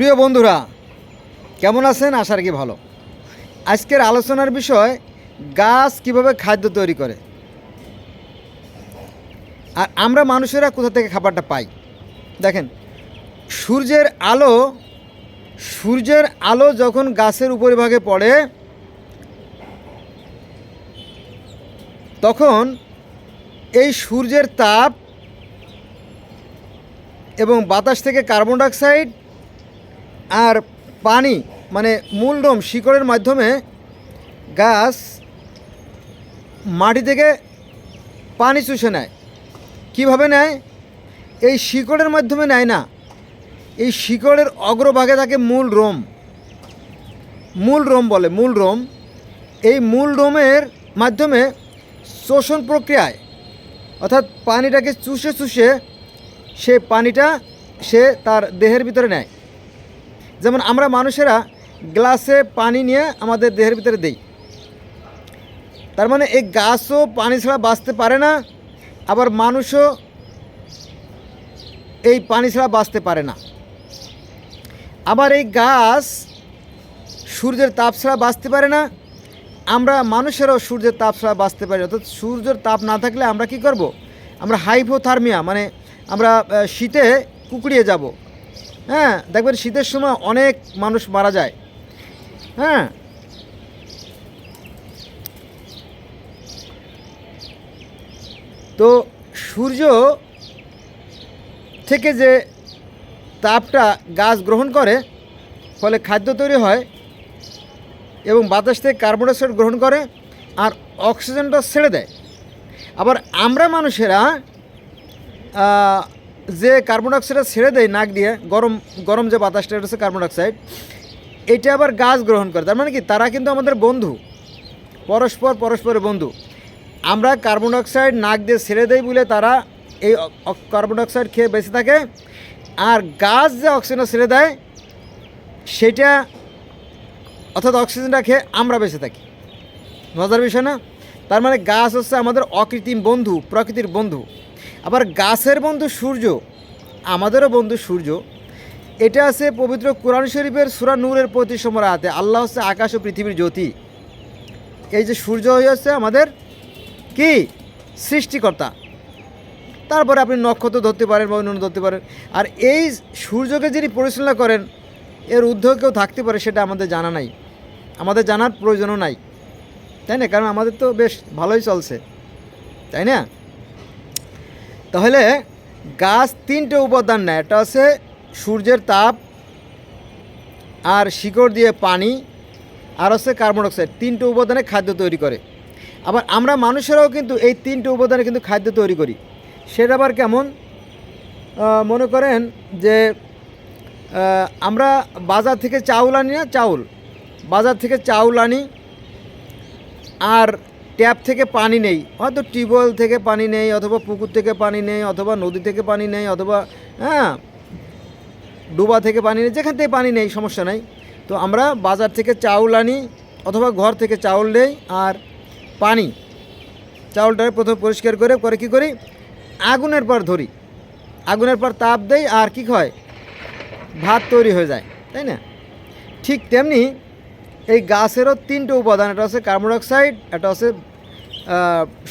প্রিয় বন্ধুরা, কেমন আছেন? আশার কি ভালো। আজকের আলোচনার বিষয়, গাছ কীভাবে খাদ্য তৈরি করে? আর আমরা মানুষেরা কোথা থেকে খাবারটা পাই? দেখেন, সূর্যের আলো সূর্যের আলো যখন গাছের উপরিভাগে পড়ে, তখন এই সূর্যের তাপ এবং বাতাস থেকে কার্বন ডাইঅক্সাইড আর পানি মানে মূলডোম শিকড়ের মাধ্যমে গাছ মাটি থেকে পানি চুষে নেয়। কীভাবে নেয়? এই শিকড়ের মাধ্যমে নেয় না। এই শিকড়ের অগ্রভাগে থাকে মূল রোম মূল রোম বলে মূল রোম এই মূল রোমের মাধ্যমে শোষণ প্রক্রিয়ায়, অর্থাৎ পানিটাকে চুষে চুষে সে পানিটা সে তার দেহের ভিতরে নেয়। যেমন আমরা মানুষেরা গ্লাসে পানি নিয়ে আমাদের দেহের ভিতরে দেই। তার মানে এই গাছও পানি ছাড়া বাঁচতে পারে না, আবার মানুষও এই পানি ছাড়া বাঁচতে পারে না। আবার এই গাছ সূর্যের তাপ ছাড়া বাঁচতে পারে না, আমরা মানুষেরাও সূর্যের তাপ ছাড়া বাঁচতে পারি। অর্থাৎ সূর্যের তাপ না থাকলে আমরা কি করব? আমরা হাইপোথার্মিয়া মানে আমরা শীতে কুকড়িয়ে যাব। হ্যাঁ দেখবেন শীতের সময় অনেক মানুষ মারা যায়। হ্যাঁ। তো সূর্য থেকে যে তাপটা গাছ গ্রহণ করে, ফলে খাদ্য তৈরি হয় এবং বাতাস থেকে কার্বন ডাইঅক্সাইড গ্রহণ করে আর অক্সিজেনটা ছেড়ে দেয়। আবার আমরা মানুষেরা যে কার্বন ডাইঅক্সাইডটা ছেড়ে দেয় নাক দিয়ে, গরম গরম যে বাতাসটা হচ্ছে কার্বন ডাইঅক্সাইড এটা আবার গাছ গ্রহণ করে। তার মানে কি? তারা কিন্তু আমাদের বন্ধু। পরস্পর পরস্পরের বন্ধু। আমরা কার্বন ডাইঅক্সাইড নাক দিয়ে ছেড়ে দেই বলে তারা এই কার্বন ডাইঅক্সাইড খেয়ে বেঁচে থাকে। আর গাছ যে অক্সিজেন ছেড়ে দেয়, সেটা অর্থাৎ অক্সিজেনটা খেয়ে আমরা বেঁচে থাকি। মজার বিষয় না? তার মানে গাছ হচ্ছে আমাদের অকৃত্রিম বন্ধু, প্রকৃতির বন্ধু। আবার গাছের বন্ধু সূর্য, আমাদেরও বন্ধু সূর্য। এটা আছে পবিত্র কোরআন শরীফের সুরা নূরের প্রতি সমরাতে আল্লাহ হচ্ছে আকাশ ও পৃথিবীর জ্যোতি। এই যে সূর্য হয়ে হচ্ছে আমাদের কি? সৃষ্টিকর্তা। তারপরে আপনি নক্ষত্র ধরতে পারেন বা অন্যান্য ধরতে পারেন। আর এই সূর্যকে যিনি পরিচালনা করেন, এর ঊর্ধ্বে কেউ থাকতে পারে সেটা আমাদের জানা নাই। আমাদের জানার প্রয়োজনও নাই। তাই না? কারণ আমাদের তো বেশ ভালোই চলছে। তাই না? তাহলে গাছ তিনটে উপাদান নেয়, একটা হচ্ছে সূর্যের তাপ আর শিকড় দিয়ে পানি, আর হচ্ছে কার্বন ডাইঅক্সাইড, তিনটে উপাদানে খাদ্য তৈরি করে। আবার আমরা মানুষেরাও কিন্তু এই তিনটে উপাদানে কিন্তু খাদ্য তৈরি করি। সেটা আবার কেমন? মনে করেন যে আমরা বাজার থেকে চাউল আনি না, চাউল। বাজার থেকে চাউল আনি, আর ট্যাপ থেকে পানি নেই। হয়তো টিউবওয়েল থেকে পানি নেই, অথবা পুকুর থেকে পানি নেই, অথবা নদী থেকে পানি নেই, অথবা হ্যাঁ ডুবা থেকে পানি নেই, যেখান থেকে পানি নেই, সমস্যা নাই। তো আমরা বাজার থেকে চাউল আনি, অথবা ঘর থেকে চাউল নেই আর পানি। চাউলটাকে প্রথমে পরিষ্কার করে, পরে কী করি? আগুনের পর ধরি। আগুনের পর তাপ দেই আর কি হয়? ভাত তৈরি হয়ে যায়, তাই না? ঠিক তেমনি এই গাছেরও তিনটে উপাদান, এটা হচ্ছে কার্বন ডাইঅক্সাইড, এটা হচ্ছে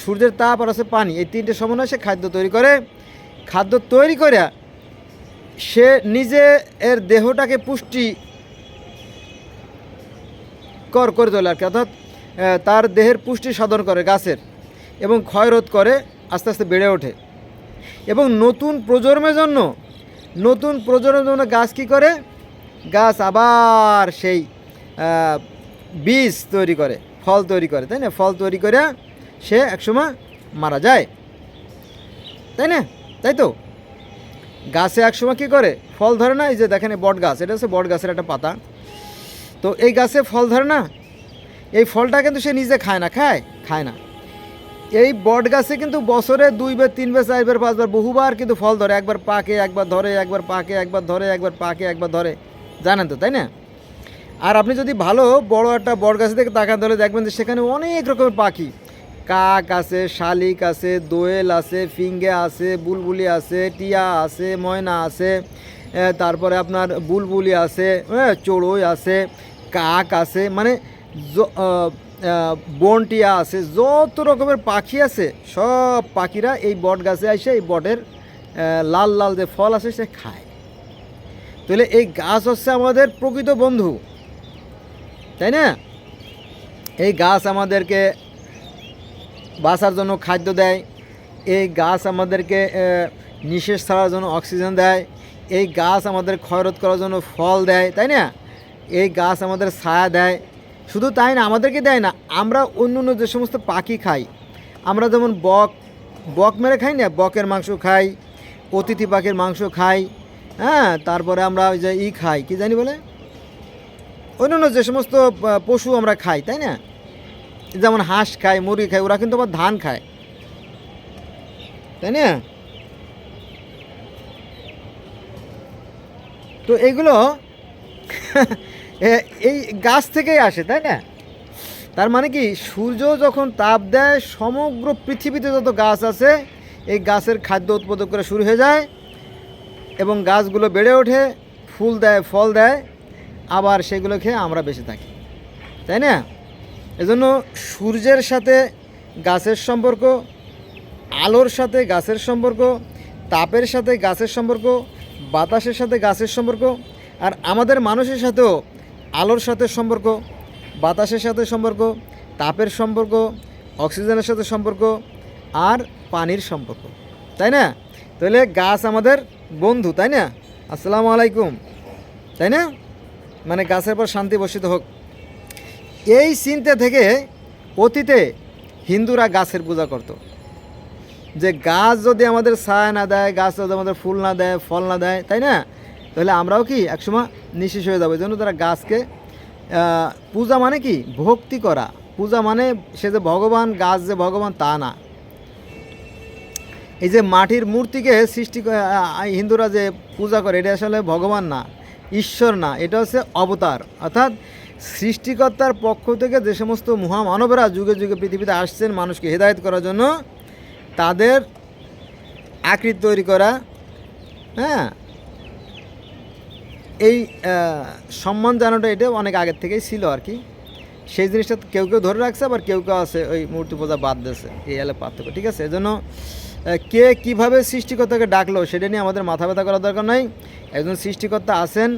সূর্যের তাপ আর হচ্ছে পানি, এই তিনটে সমন্বয়ে সে খাদ্য তৈরি করে। খাদ্য তৈরি করে সে নিজে এর দেহটাকে পুষ্টি কর করে তোলে আর কি অর্থাৎ তার দেহের পুষ্টি সাধন করে গাছের এবং ক্ষয়রোধ করে আস্তে আস্তে বেড়ে ওঠে। এবং নতুন প্রজন্মের জন্য, নতুন প্রজন্মের জন্য গাছ কী করে? গাছ আবার সেই বীজ তৈরি করে, ফল তৈরি করে, তাই না? ফল তৈরি করে সে একসময় মারা যায়। তাই না? তাই তো? গাছে একসময় কী করে? ফল ধরে না? এই যে দেখেন বট গাছ এটা হচ্ছে বট গাছের একটা পাতা। তো এই গাছে ফল ধরে না? এই ফলটা কিন্তু সে নিজে খায় না, খায়? খায় না। এই বট গাছে কিন্তু বছরে দুইবার তিনবার চারবার পাঁচবার বহুবার কিন্তু ফল ধরে। একবার পাকে, একবার ধরে, একবার পাকে, একবার ধরে, একবার পাকে, একবার ধরে। জানেন তো, তাই না? আর আপনি যদি ভালো বড় একটা বট গাছ থেকে তাকান, তাহলে দেখবেন যে সেখানে অনেক রকমের পাখি। কাক আছে, শালিক আছে, দোয়েল আছে, ফিঙ্গে আছে, বুলবুলি আছে, টিয়া আছে, ময়না আছে তারপরে আপনার বুলবুলি আছে হ্যাঁ চড়ুই আছে, কাক আছে মানে বনটিয়া আছে, যত রকমের পাখি আছে, সব পাখিরা এই বট গাছে আসে, এই বটের লাল লাল যে ফল আছে সে খায়। তাহলে এই গাছ হচ্ছে আমাদের প্রকৃত বন্ধু, তাই না? এই গাছ আমাদেরকে বাঁচার জন্য খাদ্য দেয়। এই গাছ আমাদেরকে নিঃশ্বাস ছাড়ার জন্য অক্সিজেন দেয়। এই গাছ আমাদের ক্ষয়রোধ করার জন্য ফল দেয়, তাই না? এই গাছ আমাদের ছায়া দেয়। শুধু তাই না, আমাদেরকে দেয় না, আমরা অন্য অন্য যে সমস্ত পাখি খাই। আমরা যেমন বক বক মেরে খাই না, বকের মাংস খাই, অতিথি পাখির মাংস খাই হ্যাঁ তারপরে আমরা ওই যে ই খাই, কি জানি বলে? অন্য অন্য যে সমস্ত পশু আমরা খাই, তাই না? যেমন হাঁস খায়, মুরগি খায়, ওরা কিন্তু আবার ধান খায়। তাই না? তো এগুলো এই গাছ থেকেই আসে, তাই না? তার মানে কি, সূর্য যখন তাপ দেয়, সমগ্র পৃথিবীতে যত গাছ আছে, এই গাছের খাদ্য উৎপাদন করা শুরু হয়ে যায় এবং গাছগুলো বেড়ে ওঠে, ফুল দেয়, ফল দেয়, আবার সেগুলো খেয়ে আমরা বেঁচে থাকি। তাই না? এজন্য সূর্যের সাথে গাছের সম্পর্ক, আলোর সাথে গাছের সম্পর্ক, তাপের সাথে গাছের সম্পর্ক, বাতাসের সাথে গাছের সম্পর্ক, আর আমাদের মানুষের সাথেও আলোর সাথে সম্পর্ক, বাতাসের সাথে সম্পর্ক, তাপের সম্পর্ক, অক্সিজেনের সাথে সম্পর্ক, আর পানির সম্পর্ক। তাই না? তাহলে গাছ আমাদের বন্ধু, তাই না? আসসালামু আলাইকুম। তাই না? মানে গাছের পর শান্তি বসিত হোক। এই চিন্তা থেকে অতীতে হিন্দুরা গাছের পূজা করত। যে গাছ যদি আমাদের ছায়া না দেয়, গাছ যদি আমাদের ফুল না দেয়, ফল না দেয়, তাই না? তাহলে আমরাও কি একসময় নিঃশেষ হয়ে যাব। এই জন্য তারা গাছকে পূজা মানে কি? ভক্তি করা। পূজা মানে সে যে ভগবান, গাছ যে ভগবান, তা না। এই যে মাটির মূর্তিকে সৃষ্টি হিন্দুরা যে পূজা করে, এটা আসলে ভগবান না, ঈশ্বর না, এটা হচ্ছে অবতার। অর্থাৎ সৃষ্টিকর্তার পক্ষ থেকে যে সমস্ত মহামানবেরা যুগে যুগে পৃথিবীতে আসছেন মানুষকে হেদায়েত করার জন্য, তাদের আকৃতি তৈরি করা হ্যাঁ? এই সম্মান জানাটা এটা অনেক আগের থেকেই ছিল আর কি। সেই জিনিসটা কেউ কেউ ধরে রাখছে, আবার কেউ কেউ আছে ওই মূর্তি পূজা বাদ দিয়েছে। এই এলে পার্থক্য, ঠিক আছে? এজন্য কে কীভাবে সৃষ্টিকর্তাকে ডাকলো সেটা নিয়ে আমাদের মাথা ব্যথা করার দরকার নাই। একজন সৃষ্টিকর্তা আছেন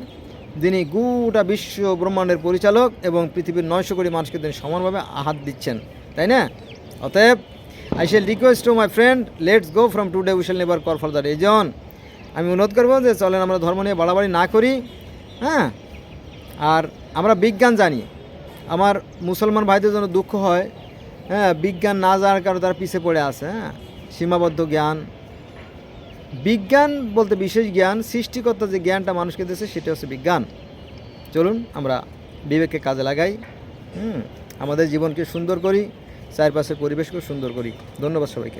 যিনি গোটা বিশ্ব ব্রহ্মাণ্ডের পরিচালক এবং পৃথিবীর নয়শো কোটি মানুষকে তিনি সমানভাবে আহাত দিচ্ছেন, তাই না? অতএব I shall request to my friend let's go from today we shall never call for the reason আমি অনুরোধ করব যে চলেন আমরা ধর্ম নিয়ে বাড়াবাড়ি না করি হ্যাঁ? আর আমরা বিজ্ঞান জানি। আমার মুসলমান ভাইদের জন্য দুঃখ হয় হ্যাঁ? বিজ্ঞান না জানার কারণে তারা পিছিয়ে পড়ে আছে হ্যাঁ? সীমাবদ্ধ জ্ঞান বিজ্ঞান বলতে বিশেষ জ্ঞান, সৃষ্টিকর্তা যে জ্ঞানটা মানুষকে দিয়েছে, সেটা হচ্ছে বিজ্ঞান। চলুন, আমরা বিবেককে কাজে লাগাই। হুম, আমাদের জীবনকে সুন্দর করি, চারপাশের পরিবেশকে সুন্দর করি। ধন্যবাদ সবাইকে।